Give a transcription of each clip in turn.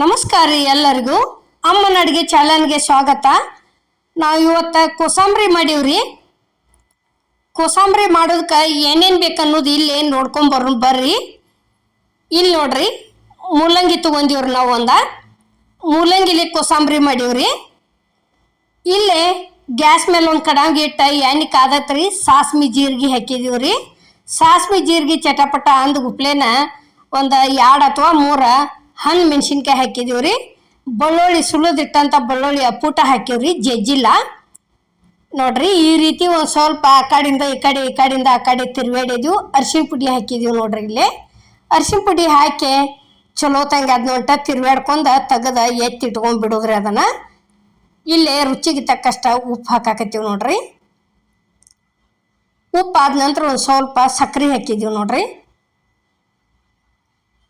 ನಮಸ್ಕಾರ ರೀ ಎಲ್ಲರಿಗೂ. ಅಮ್ಮನ ಅಡುಗೆ ಚಾನಲ್ಗೆ ಸ್ವಾಗತ. ನಾವು ಇವತ್ತು ಕೋಸಂಬರಿ ಮಾಡೀವ್ರಿ. ಕೋಸಂಬರಿ ಮಾಡೋದಕ್ಕೆ ಏನೇನು ಬೇಕನ್ನೋದು ಇಲ್ಲಿ ನೋಡ್ಕೊಂಬರ್ ಬರ್ರಿ. ಇಲ್ಲಿ ನೋಡ್ರಿ. ಮೂಲಂಗಿ ತೊಗೊಂಡಿವ್ರಿ ನಾವು ಒಂದ. ಮೂಲಂಗಿಲಿ ಕೋಸಂಬರಿ ಮಾಡೀವ್ರಿ. ಇಲ್ಲೇ ಗ್ಯಾಸ್ ಮೇಲೆ ಒಂದು ಕಡಂಗಿ ಇಟ್ಟ ಎಣ್ಣೆ ಕಾದತ್ರಿ ಸಾಸ್ಮಿ, ಜೀರಿಗೆ ಹಾಕಿದೀವ್ರಿ. ಸಾಸ್ಮಿ, ಜೀರಿಗೆ ಚಟಪಟ ಅಂದ ಗುಪ್ಲೇನ ಒಂದು ಎರಡು ಅಥವಾ ಮೂರ ಹಣ್ಣು ಮೆಣಸಿನ್ಕಾಯಿ ರೀ ಬೆಳ್ಳುಳ್ಳಿ ಸುಳಿದಿಟ್ಟಂಥ ಬೆಳ್ಳುಳ್ಳಿ ಅಪ್ಪೂಟ ಹಾಕಿವ್ರಿ, ಜಜ್ಜಿಲ್ಲ. ನೋಡ್ರಿ ಈ ರೀತಿ ಒಂದು ಸ್ವಲ್ಪ ಆ ಕಡೆಯಿಂದ ಈ ಕಡೆ, ಈ ಕಡೆಯಿಂದ ಆ ಕಡೆ ತಿರುವೇಡಿದ್ವು ಅರ್ಶಿನ ಪುಡಿ ಹಾಕಿದೀವಿ ನೋಡ್ರಿ ಇಲ್ಲಿ. ಅರ್ಶಿನ ಪುಡಿ ಹಾಕಿ ಚಲೋ ತಂಗ ಅದನ್ನ ಹೊಂಟ ತಿರುವೇಡ್ಕೊಂಡು ತೆಗೆದ ಎತ್ತಿ ಇಟ್ಕೊಂಡ್ ಬಿಡೋದ್ರಿ ಅದನ್ನ. ಇಲ್ಲೇ ರುಚಿಗೆ ತಕ್ಕಷ್ಟ ಉಪ್ಪು ಹಾಕಾಕತ್ತೀವಿ ನೋಡ್ರಿ. ಉಪ್ಪು ಆದ ನಂತರ ಒಂದು ಸ್ವಲ್ಪ ಸಕ್ಕರೆ ಹಾಕಿದ್ದೀವಿ ನೋಡ್ರಿ.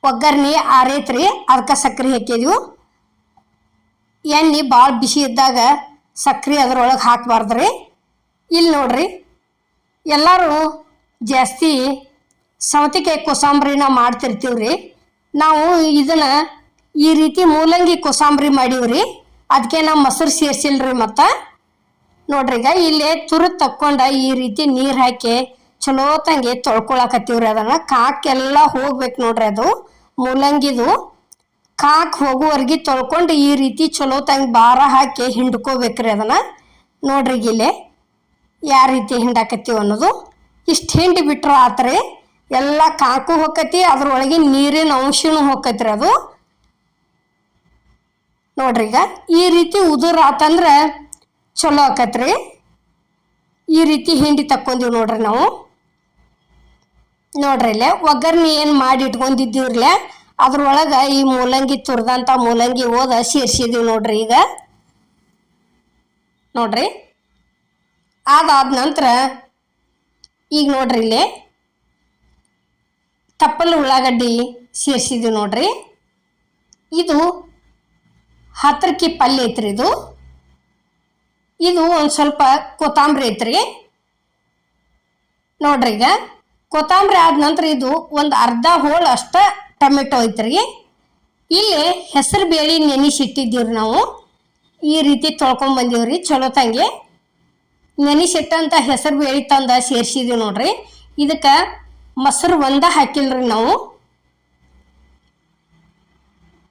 ಒಗ್ಗರ್ಣೆ ಆರೈತ್ರಿ ಅದಕ್ಕೆ ಸಕ್ಕರೆ ಹಾಕಿದ್ವಿ. ಎಣ್ಣೆ ಭಾಳ ಬಿಸಿ ಇದ್ದಾಗ ಸಕ್ರೆ ಅದ್ರೊಳಗೆ ಹಾಕಬಾರ್ದ್ರಿ. ಇಲ್ಲಿ ನೋಡ್ರಿ, ಎಲ್ಲರೂ ಜಾಸ್ತಿ ಸೌತೆಕಾಯಿ ಕೋಸಂಬರಿನ ಮಾಡ್ತಿರ್ತೀವ್ರಿ. ನಾವು ಇದನ್ನು ಈ ರೀತಿ ಮೂಲಂಗಿ ಕೋಸಂಬರಿ ಮಾಡೀವ್ರಿ. ಅದಕ್ಕೆ ನಾವು ಮೊಸರು ಸೇರಿಸಿಲ್ರಿ ಮತ್ತು. ನೋಡ್ರಿ ಈಗ ಇಲ್ಲಿ ತುರು ತಕ್ಕೊಂಡ ಈ ರೀತಿ ನೀರು ಹಾಕಿ ಚಲೋ ತಂಗೆ ತೊಳ್ಕೊಳಕತ್ತೀವ್ರಿ ಅದನ್ನು. ಕಾಕೆಲ್ಲ ಹೋಗ್ಬೇಕು ನೋಡ್ರಿ ಅದು. ಮೂಲಂಗಿದು ಕಾಕ್ ಹೋಗುವರ್ಗಿ ತೊಳ್ಕೊಂಡು ಈ ರೀತಿ ಚಲೋ ತಂಗ್ ಭಾರ ಹಾಕಿ ಹಿಂಡ್ಕೋಬೇಕ್ರಿ ಅದನ್ನ. ನೋಡ್ರಿ ಇಲ್ಲಿ ಯಾವ ರೀತಿ ಹಿಂಡಾಕತ್ತೀವಿ ಅನ್ನೋದು. ಇಷ್ಟು ಹಿಂಡಿ ಬಿಟ್ರೆ ಆತ್ರಿ, ಎಲ್ಲ ಕಾಕು ಹೋಕತಿ, ಅದ್ರೊಳಗೆ ನೀರಿನ ಅಂಶನೂ ಹೋಕತ್ರಿ ಅದು. ನೋಡ್ರಿ ಈಗ, ಈ ರೀತಿ ಉದುರು ಆತಂದ್ರೆ ಚಲೋ ಆಕತ್ರಿ. ಈ ರೀತಿ ಹಿಂಡಿ ತಕ್ಕೊಂದೀವಿ ನೋಡ್ರಿ ನಾವು. ನೋಡ್ರಿ ಇಲ್ಲೇ ಒಗ್ಗರ್ಣಿ ಏನು ಮಾಡಿ ಇಟ್ಕೊಂಡಿದ್ದೀವ್ರಲ್ಲೇ, ಅದ್ರೊಳಗೆ ಈ ಮೂಲಂಗಿ ತುರ್ದಂಥ ಮೂಲಂಗಿ ಓದ ಸೇರ್ಸಿದೀವಿ ನೋಡ್ರಿ ಈಗ. ನೋಡ್ರಿ. ಅದಾದ ನಂತರ ಈಗ ನೋಡ್ರಿ ಇಲ್ಲಿ ತಪ್ಪಲು ಉಳ್ಳಾಗಡ್ಡಿ ಸೇರ್ಸಿದೀವಿ ನೋಡ್ರಿ. ಇದು ಹತ್ರಕ್ಕಿ ಪಲ್ಯ ಐತ್ರಿ ಇದು. ಇದು ಒಂದು ಸ್ವಲ್ಪ ಕೊತ್ತಂಬರಿ ಐತ್ರಿ. ನೋಡ್ರಿ ಈಗ. ಕೊತ್ತಂಬರಿ ಆದ ನಂತರ ಇದು ಒಂದು ಅರ್ಧ ಹೋಳು ಅಷ್ಟ ಟೊಮೆಟೊ ಐತ್ರಿ. ಇಲ್ಲಿ ಹೆಸರು ಬೇಳೆ ನೆನೆಸಿಟ್ಟಿದ್ದೀವ್ರಿ ನಾವು. ಈ ರೀತಿ ತೊಳ್ಕೊಂಡ್ ಬಂದೀವ್ರಿ. ಚಲೋ ತಂಗಿ. ನೆನೆಸಿಟ್ಟಂಥ ಹೆಸರು ಬೇಳೆ ತಂದು ಸೇರ್ಸಿದೀವಿ ನೋಡ್ರಿ. ಇದಕ್ಕೆ ಮೊಸರು ಒಂದ ಹಾಕಿಲ್ರಿ ನಾವು.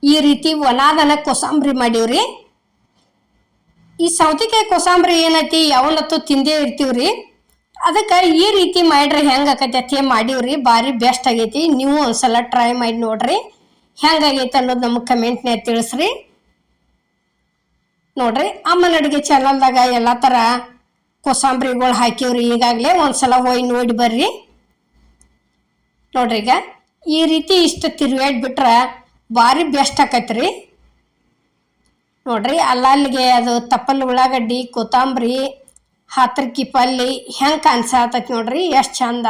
ಈ ರೀತಿ ಒಣದನ ಕೋಸಂಬರಿ ಮಾಡೀವ್ರಿ. ಈ ಸೌತೆಕಾಯಿ ಕೋಸಂಬರಿ ಏನೈತಿ ಯಾವನತ್ತು ತಿಂದೇ ಇರ್ತೀವ್ರಿ. ಅದಕ್ಕೆ ಈ ರೀತಿ ಮಾಡ್ರಿ ಹೆಂಗೆ ಆಕೈತಿ ಮಾಡೀವ್ರಿ, ಭಾರಿ ಬೆಸ್ಟ್ ಆಗೈತಿ. ನೀವು ಒಂದ್ಸಲ ಟ್ರೈ ಮಾಡಿ ನೋಡ್ರಿ. ಹೆಂಗಾಗೈತೆ ಅನ್ನೋದು ನಮಗೆ ಕಮೆಂಟ್ನ್ಯಾಗ ತಿಳಿಸ್ರಿ. ನೋಡ್ರಿ, ಅಮ್ಮನ ಅಡುಗೆ ಚಾನಲ್ದಾಗ ಎಲ್ಲ ಥರ ಕೋಸಂಬರಿಗಳು ಹಾಕಿವ್ರಿ ಈಗಾಗಲೇ ಒಂದ್ಸಲ ಹೋಗಿ ನೋಡಿ ಬರ್ರಿ. ನೋಡ್ರಿ ಈಗ, ಈ ರೀತಿ ಇಷ್ಟು ತಿರುಗಾಡ್ಬಿಟ್ರೆ ಭಾರಿ ಬೆಸ್ಟ್ ಆಕೈತ್ರಿ. ನೋಡ್ರಿ ಅಲ್ಲಲ್ಲಿಗೆ ಅದು ತಪ್ಪಲ್ ಉಳ್ಳಾಗಡ್ಡಿ, ಕೊತ್ತಂಬರಿ ಹತ್ರಕ್ಕಿ ಪಲ್ಲಿ ಹೆಂಗೆ ಕಾಣಿಸತೈತಿ ನೋಡ್ರಿ, ಎಷ್ಟು ಚಂದ?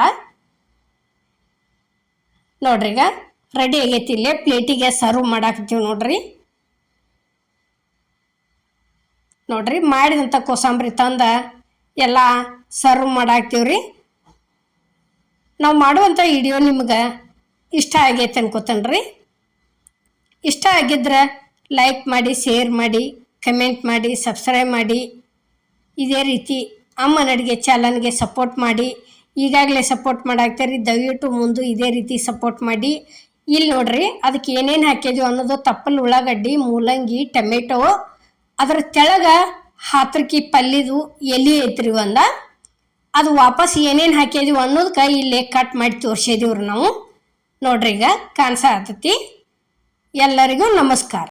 ನೋಡ್ರಿ ಈಗ ರೆಡಿ ಆಗೈತಿ ಇಲ್ಲೇ ಪ್ಲೇಟಿಗೆ ಸರ್ವ್ ಮಾಡಾಕತ್ತೀವಿ ನೋಡ್ರಿ. ನೋಡ್ರಿ ಮಾಡಿದಂಥ ಕೋಸಂಬರಿ ತಂದ ಎಲ್ಲ ಸರ್ವ್ ಮಾಡಾಕ್ತೀವ್ರಿ ನಾವು ಮಾಡುವಂಥ ವಿಡಿಯೋ ನಿಮ್ಗೆ ಇಷ್ಟ ಆಗೈತೆ ರೀ ಇಷ್ಟ ಆಗಿದ್ರೆ ಲೈಕ್ ಮಾಡಿ ಶೇರ್ ಮಾಡಿ ಕಮೆಂಟ್ ಮಾಡಿ ಸಬ್ಸ್ಕ್ರೈಬ್ ಮಾಡಿ. ಇದೇ ರೀತಿ ಅಮ್ಮನ ಅಡುಗೆ ಚಾನಲ್ಗೆ ಸಪೋರ್ಟ್ ಮಾಡಿ, ಈಗಾಗಲೇ ಸಪೋರ್ಟ್ ಮಾಡಾಕ್ತಾರೆ. ದಯವಿಟ್ಟು ಮುಂದೆ ಇದೇ ರೀತಿ ಸಪೋರ್ಟ್ ಮಾಡಿ. ಇಲ್ಲಿ ನೋಡ್ರಿ, ಅದಕ್ಕೆ ಏನೇನು ಹಾಕಿದ್ವಿ ಅನ್ನೋದು ತಪ್ಪಲ್ ಉಳ್ಳಾಗಡ್ಡಿ, ಮೂಲಂಗಿ, ಟೊಮೆಟೊ, ಅದ್ರ ತೆಳಗ ಹಾತ್ರಕಿ ಪಲ್ಯದು ಎಲೆ ಐತ್ರಿ ಒಂದ. ಅದು ವಾಪಸ್ ಏನೇನು ಹಾಕಿದ್ವಿ ಅನ್ನೋದಕ್ಕೆ ಇಲ್ಲೇ ಕಟ್ ಮಾಡಿ ತೋರಿಸಿದೀವ್ರಿ ನಾವು. ನೋಡ್ರಿ ಈಗ ಕಾಣಿಸ ಎಲ್ಲರಿಗೂ ನಮಸ್ಕಾರ.